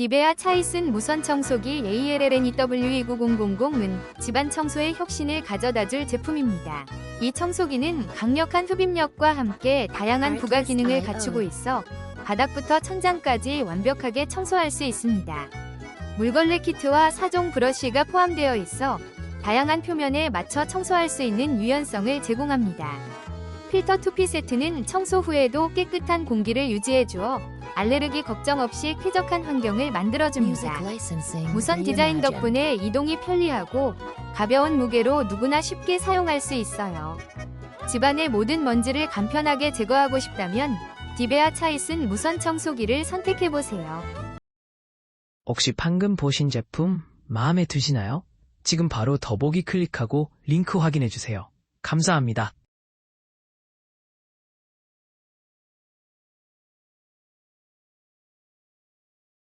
디베아 차이슨 무선 청소기 ALLNEW29000은 집안 청소의 혁신을 가져다줄 제품입니다. 이 청소기는 강력한 흡입력과 함께 다양한 부가 기능을 갖추고 있어 바닥부터 천장까지 완벽하게 청소할 수 있습니다. 물걸레 키트와 4종 브러쉬가 포함되어 있어 다양한 표면에 맞춰 청소할 수 있는 유연성을 제공합니다. 필터 투피 세트는 청소 후에도 깨끗한 공기를 유지해 주어 알레르기 걱정 없이 쾌적한 환경을 만들어줍니다. 무선 디자인 덕분에 이동이 편리하고 가벼운 무게로 누구나 쉽게 사용할 수 있어요. 집안의 모든 먼지를 간편하게 제거하고 싶다면 디베아 차이슨 무선 청소기를 선택해보세요. 혹시 방금 보신 제품 마음에 드시나요? 지금 바로 더보기 클릭하고 링크 확인해주세요. 감사합니다.